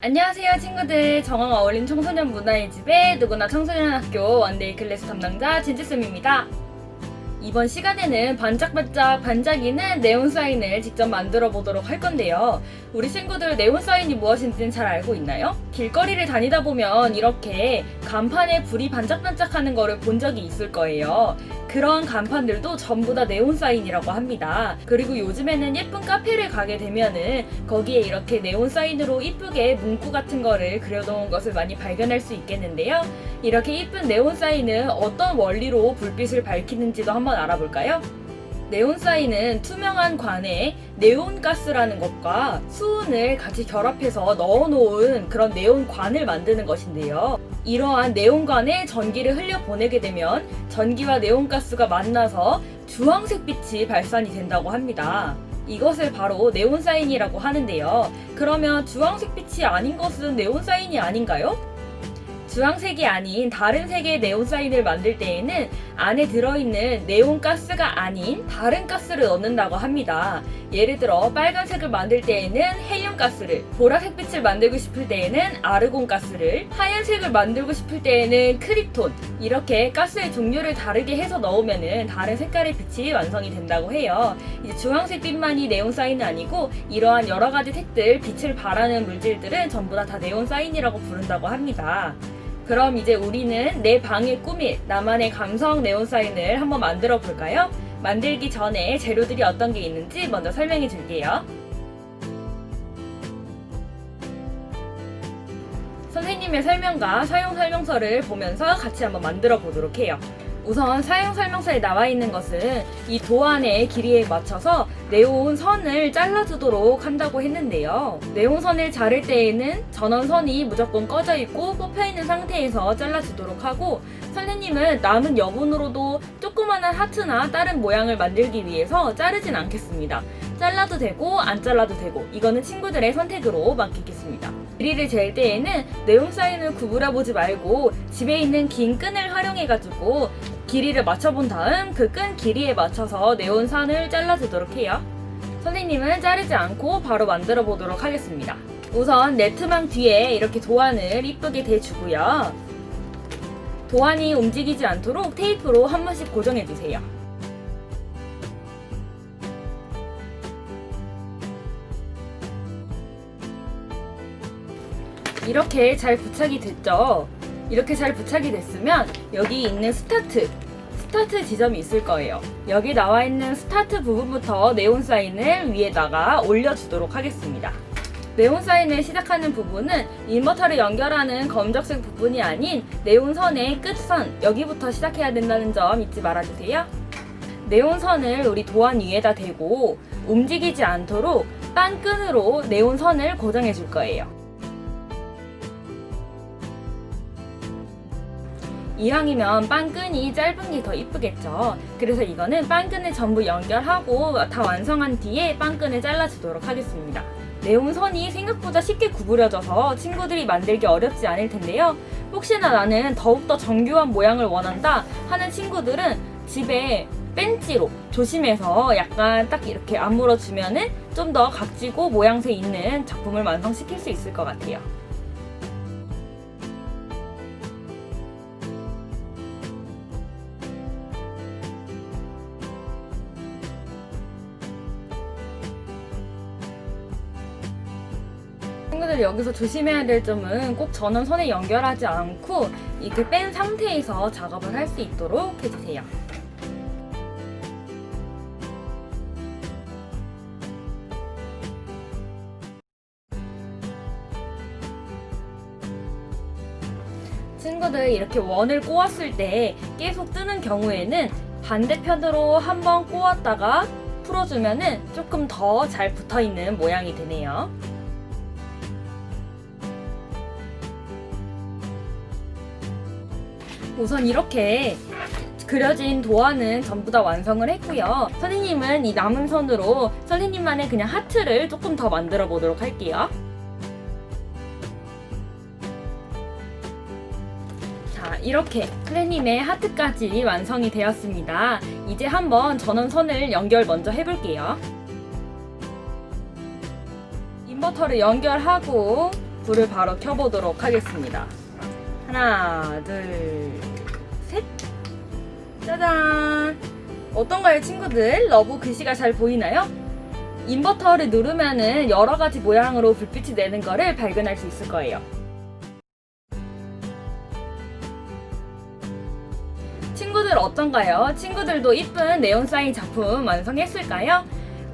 안녕하세요 친구들. 정황 어울림 청소년 문화의 집에 누구나 청소년 학교 원데이 클래스 담당자 진지쌤입니다. 이번 시간에는 반짝반짝 반짝이는 네온 사인을 직접 만들어 보도록 할 건데요. 우리 친구들 네온 사인이 무엇인지는 잘 알고 있나요? 길거리를 다니다 보면 이렇게 간판에 불이 반짝반짝 하는 거를 본 적이 있을 거예요 그런 간판들도 전부 다 네온 사인이라고 합니다. 그리고 요즘에는 예쁜 카페를 가게 되면은 거기에 이렇게 네온 사인으로 이쁘게 문구 같은 거를 그려놓은 것을 많이 발견할 수 있겠는데요. 이렇게 이쁜 네온 사인은 어떤 원리로 불빛을 밝히는지도 한번 알아볼까요? 네온 사인은 투명한 관에 네온 가스라는 것과 수은을 같이 결합해서 넣어놓은 그런 네온 관을 만드는 것인데요. 이러한 네온관에 전기를 흘려 보내게 되면 전기와 네온가스가 만나서 주황색 빛이 발산이 된다고 합니다. 이것을 바로 네온 사인이라고 하는데요. 그러면 주황색 빛이 아닌 것은 네온 사인이 아닌가요? 주황색이 아닌 다른 색의 네온 사인을 만들 때에는 안에 들어있는 네온 가스가 아닌 다른 가스를 넣는다고 합니다. 예를 들어 빨간색을 만들 때에는 헬륨 가스를, 보라색 빛을 만들고 싶을 때에는 아르곤 가스를, 하얀색을 만들고 싶을 때에는 크립톤 이렇게 가스의 종류를 다르게 해서 넣으면은 다른 색깔의 빛이 완성이 된다고 해요. 이제 주황색 빛만이 네온 사인은 아니고 이러한 여러 가지 색들 빛을 발하는 물질들은 전부 다, 다 네온 사인이라고 부른다고 합니다. 그럼 이제 우리는 내 방을 꾸밀 나만의 감성 네온 사인을 한번 만들어 볼까요? 만들기 전에 재료들이 어떤 게 있는지 먼저 설명해 줄게요. 선생님의 설명과 사용 설명서를 보면서 같이 한번 만들어 보도록 해요. 우선 사용 설명서에 나와 있는 것은 이 도안의 길이에 맞춰서 네온 선을 잘라주도록 한다고 했는데요. 네온 선을 자를 때에는 전원선이 무조건 꺼져 있고 뽑혀 있는 상태에서 잘라주도록 하고 선생님은 남은 여분으로도 조그마한 하트나 다른 모양을 만들기 위해서 자르진 않겠습니다. 잘라도 되고 안 잘라도 되고 이거는 친구들의 선택으로 맡기겠습니다. 길이를 잴 때에는 네온 사인을 구부려 보지 말고 집에 있는 긴 끈을 활용해가지고 길이를 맞춰본 다음 그 끈 길이에 맞춰서 네온 선을 잘라주도록 해요. 선생님은 자르지 않고 바로 만들어 보도록 하겠습니다. 우선 네트망 뒤에 이렇게 도안을 이쁘게 대주고요. 도안이 움직이지 않도록 테이프로 한 번씩 고정해주세요. 이렇게 잘 부착이 됐죠? 이렇게 잘 부착이 됐으면 여기 있는 스타트 스타트 지점이 있을 거예요. 여기 나와 있는 스타트 부분부터 네온 사인을 위에다가 올려주도록 하겠습니다. 네온 사인을 시작하는 부분은 인버터를 연결하는 검정색 부분이 아닌 네온 선의 끝선 여기부터 시작해야 된다는 점 잊지 말아주세요. 네온 선을 우리 도안 위에다 대고 움직이지 않도록 빵끈으로 네온 선을 고정해 줄 거예요. 이왕이면 빵끈이 짧은 게 더 이쁘겠죠. 그래서 이거는 빵끈을 전부 연결하고 다 완성한 뒤에 빵끈을 잘라주도록 하겠습니다. 네온선이 생각보다 쉽게 구부려져서 친구들이 만들기 어렵지 않을 텐데요. 혹시나 나는 더욱더 정교한 모양을 원한다 하는 친구들은 집에 벤치로 조심해서 약간 딱 이렇게 아물어주면은 좀 더 각지고 모양새 있는 작품을 완성시킬 수 있을 것 같아요. 친구들 여기서 조심해야 될 점은 꼭 전원선에 연결하지 않고 이렇게 뺀 상태에서 작업을 할 수 있도록 해주세요. 친구들 이렇게 원을 꼬았을 때 계속 뜨는 경우에는 반대편으로 한번 꼬았다가 풀어주면은 조금 더 잘 붙어 있는 모양이 되네요. 우선 이렇게 그려진 도안은 전부 다 완성을 했고요. 선생님은 이 남은 선으로 선생님만의 그냥 하트를 조금 더 만들어 보도록 할게요. 자, 이렇게 선생님의 하트까지 완성이 되었습니다. 이제 한번 전원선을 연결 먼저 해볼게요. 인버터를 연결하고 불을 바로 켜보도록 하겠습니다. 하나, 둘, 셋. 짜잔. 어떤가요, 친구들? 러브 글씨가 잘 보이나요? 인버터를 누르면은 여러 가지 모양으로 불빛이 내는 거를 발견할 수 있을 거예요. 친구들 어떤가요? 친구들도 이쁜 네온 사인 작품 완성했을까요?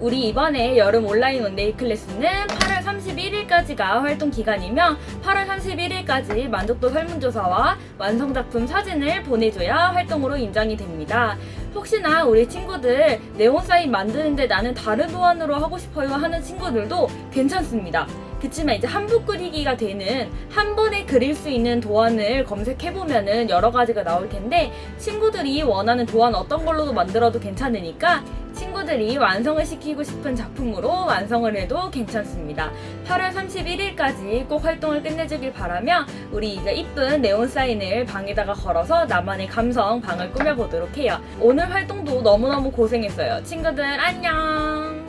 우리 이번에 여름 온라인 원데이 클래스는 8월 31일까지가 활동 기간이며 8월 31일까지 만족도 설문조사와 완성작품 사진을 보내줘야 활동으로 인정이 됩니다. 혹시나 우리 친구들 네온 사인 만드는데 나는 다른 도안으로 하고 싶어요 하는 친구들도 괜찮습니다. 그치만 이제 한부 그리기가 되는 한 번에 그릴 수 있는 도안을 검색해보면은 여러 가지가 나올 텐데 친구들이 원하는 도안 어떤 걸로도 만들어도 괜찮으니까 친구들이 완성을 시키고 싶은 작품으로 완성을 해도 괜찮습니다. 8월 31일까지 꼭 활동을 끝내주길 바라며 우리 이제 이쁜 네온 사인을 방에다가 걸어서 나만의 감성 방을 꾸며보도록 해요. 오늘 활동도 너무너무 고생했어요. 친구들 안녕!